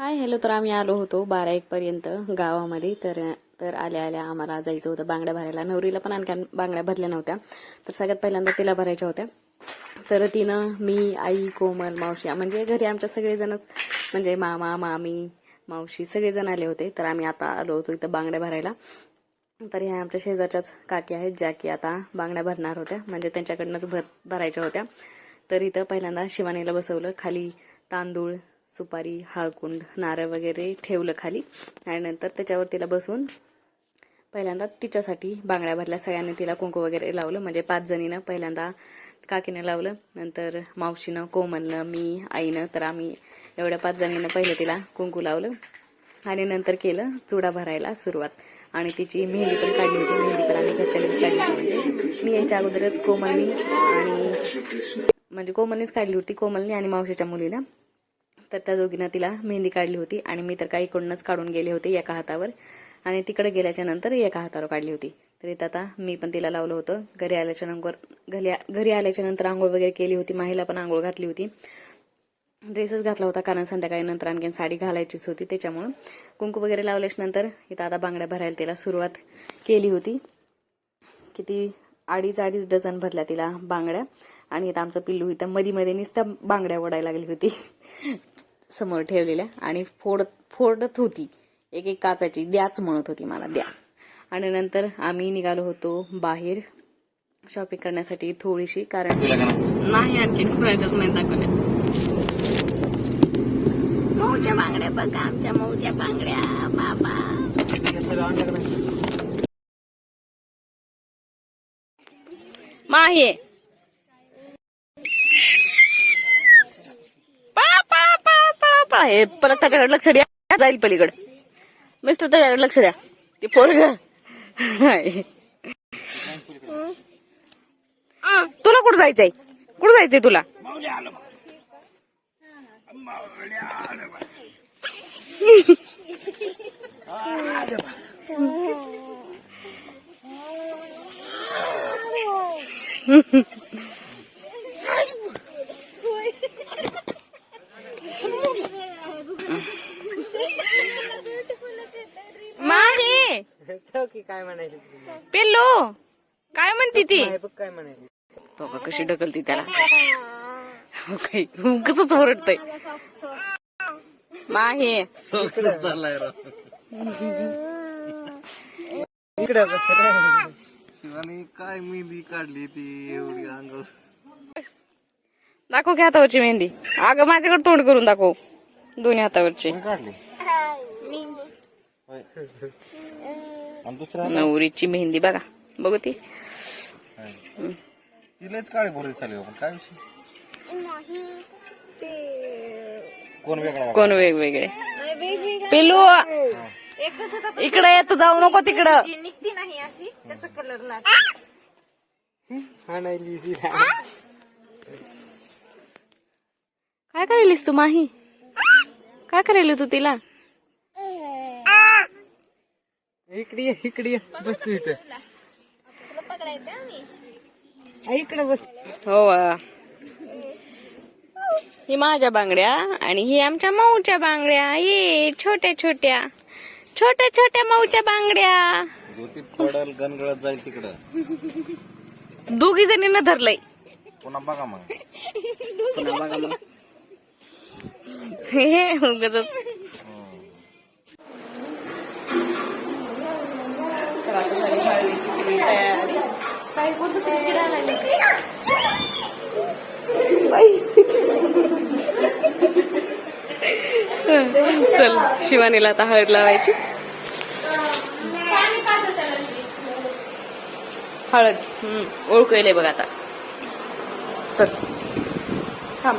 Hi hello तर आम्ही आलो होतो बारा एक पर्यंत गावामध्ये. तर तर आल्या आल्या आम्हाला जायचं होतं बांगड्या भरायला. नवरीला पण आणखी बांगड्या भरल्या नव्हत्या. तर सगळ्यात पहिल्यांदा तिला भरायच्या होत्या. तर तिनं मी आई कोमल मावशी म्हणजे घरी आमच्या सगळेजणच म्हणजे मामा मामी मावशी सगळेजण आले होते. तर आम्ही आता आलो होतो इथं बांगड्या भरायला. तर ह्या आमच्या शेजारच्याच काकी आहेत ज्या की आता बांगड्या भरणार होत्या. म्हणजे त्यांच्याकडनंच भर भरायच्या होत्या. तर इथं पहिल्यांदा शिवानीला बसवलं. खाली तांदूळ सुपारी हळकुंड नारळ वगैरे ठेवलं खाली. आणि नंतर त्याच्यावर तिला बसून पहिल्यांदा तिच्यासाठी बांगड्या भरल्या. सगळ्यांनी तिला कुंकू वगैरे लावलं. म्हणजे पाच जणीनं पहिल्यांदा काकीनं लावलं. नंतर मावशीनं कोमलनं मी आईनं तर आम्ही एवढ्या पाच जणीनं पहिलं तिला कुंकू लावलं. आणि नंतर केलं चुडा भरायला सुरुवात. आणि तिची मेहंदी पण काढली होती. मेहंदी पण आम्ही घरच्यांनीच काढली होती. म्हणजे मी याच्या अगोदरच कोमलनी आणि म्हणजे कोमलनीच काढली होती. कोमलनी आणि मावशीच्या मुलीला. तर त्या दोघींना तिला मेहंदी काढली होती आणि मी तर काही कडूनच काढून गेले होते एका हातावर. आणि तिकडे गेल्याच्यानंतर एका हातावर काढली होती. तर इथं आता मी पण तिला लावलं होतं. घरी आल्याच्यानंतर घरी घरी आल्याच्यानंतर आंघोळ वगैरे केली होती. माहीला पण आंघोळ घातली होती. ड्रेसच घातला होता कारण संध्याकाळी नंतर आणखीन साडी घालायचीच होती. त्याच्यामुळं कुंकू वगैरे लावल्याच्या नंतर इथं आता बांगड्या भरायला तिला सुरुवात केली होती. किती अडीच अडीच डझन भरल्या तिला बांगड्या. आणि इथं आमचं पिल्लू इथं मध्ये मध्ये नुसत्या बांगड्या ओढायला लागली होती. समोर ठेवलेल्या आणि फोडत फोडत होती. एक एक काचाची द्याच म्हणत होती मला द्या. आणि नंतर आम्ही निघालो होतो बाहेर शॉपिंग करण्यासाठी थोडीशी कारण नाही? आणखी कुणाच्याच नाही दाखवल्या. मऊच्या बांगड्या बघा आमच्या मऊच्या बांगड्या बाबा. माही पळा हे परत त्याच्याकडे लक्ष द्या. जाईल पलीकडे. मिस्टर त्याच्याकडे लक्ष द्या. ते पोरग. तुला कुठं जायचंय? कुठं जायचंय तुला? माही! की काय म्हणायचं पिल्लू काय म्हणती ती? काय म्हणायचं? बघा कशी ढकलती त्याला? हो कसच ओरडतय. माही! इकडे आणि काय मेहंदी काढली ती एवढी अंगावर? दाखव की हातावरची मेहंदी. अगं माझ्याकडे तोंड करून दाखव. दोन्ही हातावरची. काढली? होय. आणि दुसरा नवरीची मेहंदी बघा. बघू ती. तिलाच काळे बोलत चालू आपण काय विषय? कोण वेगळा कोण वेगवेगळे? पिल्लू इकडे येत जाऊ नको तिकडं. आणायली. ती. काय करायलीस तू माही? काय करायली तू तिला? इकडे इकडे बस तू इथे इकडे बस. हो. ही माझ्या बांगड्या आणि ही आमच्या मऊच्या बांगड्या. ये छोट्या छोट्या. छोट्या छोट्या मऊच्या बांगड्या. पडल गणगळत जाईल तिकडं. दोघी जणींना धरलंय. पुन्हा बघा मग पुन्हा बघा मग. हे बाई. चल शिवानीला आता हळद लावायची. हळद हम्म ओळखू बघ आता. चल. थांब.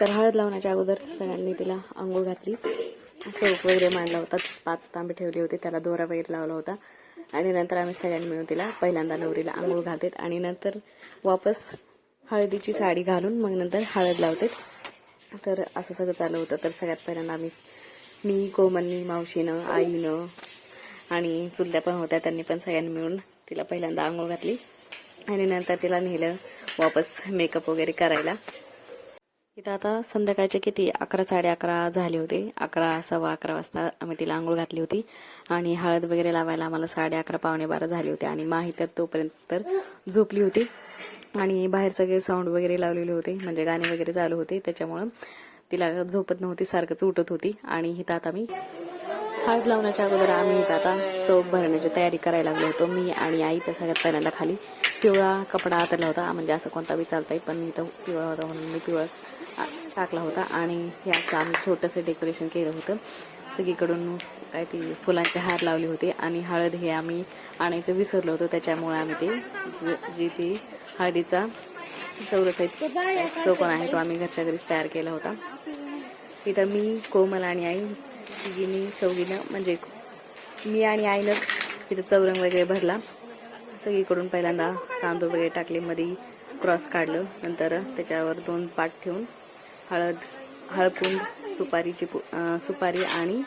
तर हळद लावण्याच्या अगोदर सगळ्यांनी तिला आंघोळ घातली. चौक वगैरे मांडला होता. पाच तांबे ठेवले होते. त्याला दोरा वगैरे लावला होता. आणि नंतर आम्ही सगळ्यांनी मिळून तिला पहिल्यांदा नवरीला आंघोळ घालतात आणि नंतर वापस हळदीची साडी घालून मग नंतर हळद लावतेत. तर असं सगळं चालू होतं. तर सगळ्यात पहिल्यांदा आम्ही मी कोमलनी मावशीनं आईनं आणि चुलत्या पण होत्या. त्यांनी पण सगळ्यांनी मिळून तिला पहिल्यांदा आंघोळ घातली. आणि नंतर तिला नेलं वापस मेकअप वगैरे करायला. इथं आता संध्याकाळचे किती? अकरा साडे अकरा झाले होते. अकरा सव्वा अकरा वाजता आम्ही तिला आंघोळ घातली होती. आणि हळद वगैरे लावायला आम्हाला साडे अकरा पावणे बारा झाले होते. आणि माही तर तोपर्यंत तर झोपली होती. आणि बाहेर सगळे साऊंड वगैरे लावलेले होते. म्हणजे गाणे वगैरे चालू होते. त्याच्यामुळं तिला झोपत नव्हती सारखंच उठत होती. आणि इथं आता मी हळद लावण्याच्या अगोदर आम्ही इथं आता चौक भरण्याची तयारी करायला लागलो होतो. मी आणि आई तर सगळ्यात पहिल्यांदा खाली. पिवळा कपडा आतला होता. म्हणजे असं कोणता बी चालतंय पण इथं पिवळा होता म्हणून मी पिवळाच टाकला होता. आणि हे असं आम्ही छोटंसं डेकोरेशन केलं होतं. सगळीकडून काय ती फुलांचे हार लावले होते. आणि हळद हे आम्ही आणायचं विसरलो होतो. त्याच्यामुळे आम्ही ते ज- जी ती हळदीचा चौरस आहे चौकोन आहे तो आम्ही घरच्या घरीच तयार केला होता. इथं मी कोमल आणि आई तिघींनी चौघीनं म्हणजे मी आणि आईनंच इथं चौरंग वगैरे भरला. सगळीकडून पहिल्यांदा तांदूळ वगैरे टाकले मध्ये क्रॉस काढलं. नंतर त्याच्यावर दोन पाट ठेवून हळद हळकुंड सुपारीची पु- सुपारी आणि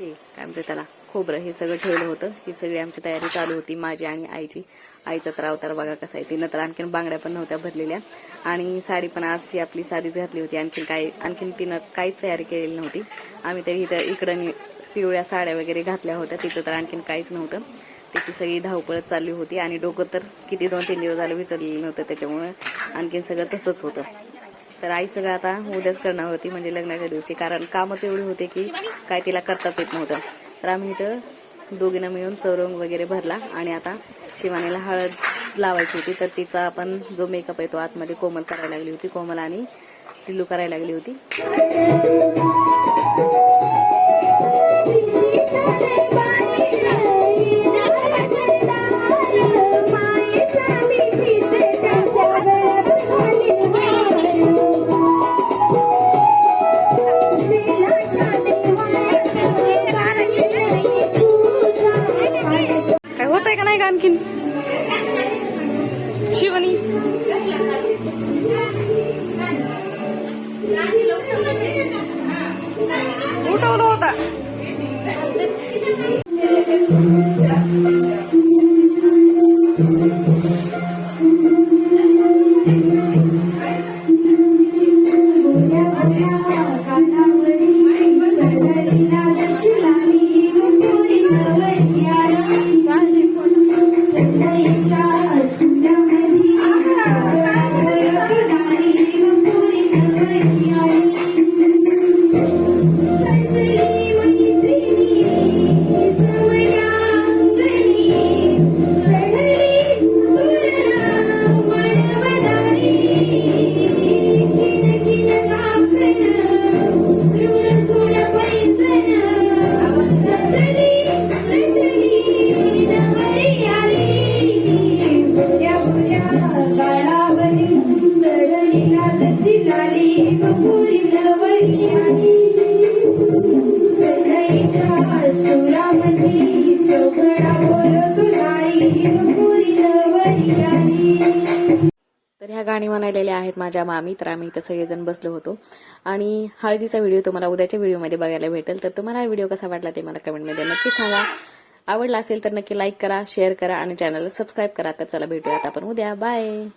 हे काय म्हणते त्याला खोबरं हे सगळं ठेवलं होतं. ही सगळी आमची तयारी चालू होती माझी आणि आईची. आईचा तर अवतार बघा कसा आहे. तिनं तर आणखीन बांगड्या पण नव्हत्या भरलेल्या. आणि साडी पण आजची आपली साधीच घातली होती. आणखीन काय आणखीन तिनं काहीच तयारी केलेली नव्हती. आम्ही तरी इथं इकडं पिवळ्या साड्या वगैरे घातल्या होत्या. तिचं तर आणखीन काहीच नव्हतं. त्याची सगळी धावपळत चालली होती आणि डोकं तर किती दोन तीन दिवस झालं विचारलेलं नव्हतं त्याच्यामुळं. आणखीन सगळं तसंच होतं. तर आई सगळं आता उद्याच करणार होती म्हणजे लग्नाच्या दिवशी. कारण कामच एवढे होते की काय तिला करताच येत नव्हतं. तर आम्ही इथं दोघींना मिळून चौरंग वगैरे भरला आणि आता शिवानीला हळद लावायची होती. तर तिचा आपण जो मेकअप आहे तो आतमध्ये कोमल करायला लागली होती. कोमल आणि टिल्लू करायला लागली होती. नाही का आणखीन? शिवनी. उठवलं होता. गाणी म्हणालेल्या आहेत माझ्या मामी तर आम्ही इथं सगळेजण बसलो होतो. आणि हळदीचा व्हिडिओ तुम्हाला उद्याच्या व्हिडिओमध्ये बघायला भेटेल. तर तुम्हाला हा व्हिडिओ कसा वाटला ते मला कमेंटमध्ये नक्की सांगा. आवडला असेल तर नक्की लाईक करा शेअर करा आणि चॅनलला सबस्क्राईब करा. तर चला भेटूयात आपण उद्या. बाय!